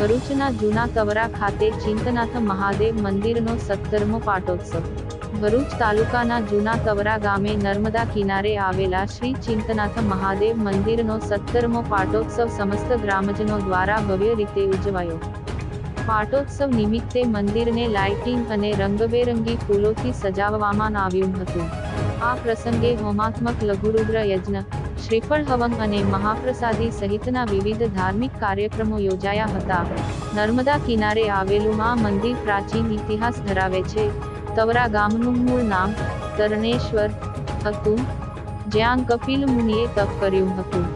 ભરૂચના જૂના કવરા ખાતે ચિંતનાથ મહાદેવ મંદિરનો સત્તરમો પાટોત્સવ. ભરૂચ તાલુકાના જૂના કવરા ગામે નર્મદા કિનારે આવેલા શ્રી ચિંતનાથ મહાદેવ મંદિરનો સત્તરમો પાટોત્સવ સમસ્ત ગ્રામજનો દ્વારા ભવ્ય રીતે ઉજવાયો. પાટોત્સવ નિમિત્તે મંદિરને લાઇટિંગ અને રંગબેરંગી ફૂલોથી સજાવવામાં આવ્યું હતું. આ પ્રસંગે હોમાત્મક લઘુરુદ્ર યજ્ઞ શ્રીફળ હવન અને મહાપ્રસાદી સહિતના વિવિધ ધાર્મિક કાર્યક્રમો યોજાયા હતા. નર્મદા કિનારે આવેલું આ મંદિર પ્રાચીન ઇતિહાસ ધરાવે છે. તવરા ગામનું મૂળ નામ તરણેશ્વર હતું, જ્યાં કપિલ મુનિએ તપ કર્યું હતું.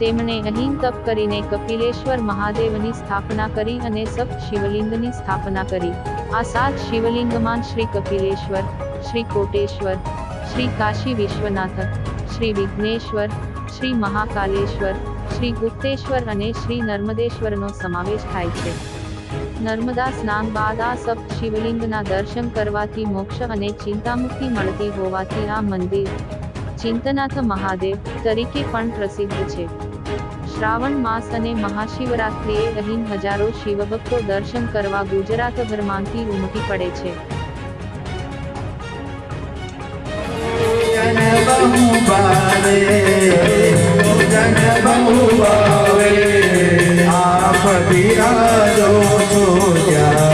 તેમણે અહીં તપ કરીને કપિલેશ્વર મહાદેવની સ્થાપના કરી અને સપ્ત શિવલિંગની સ્થાપના કરી. આ સાત શિવલિંગમાં શ્રી કપિલેશ્વર, શ્રી કોટેશ્વર શ્રી કાશી વિશ્વનાથ શ્રી વિઘ્નેશ્વર શ્રી મહાકાલેશ્વર શ્રી ગુપ્તેશ્વર અને શ્રી નર્મદેશ્વરનો સમાવેશ થાય છે. નર્મદા સ્નાન બાદ આ સપ્ત શિવલિંગના દર્શન કરવાથી મોક્ષ અને ચિંતામુક્તિ મળતી હોવાથી આ મંદિર ચિંતનાથ મહાદેવ તરીકે પણ પ્રસિદ્ધ છે. શ્રાવણ માસ અને મહાશિવરાત્રિએ અહીં હજારો શિવભક્તો દર્શન કરવા ગુજરાતભરમાંથી ઉમટી પડે છે. Yeah.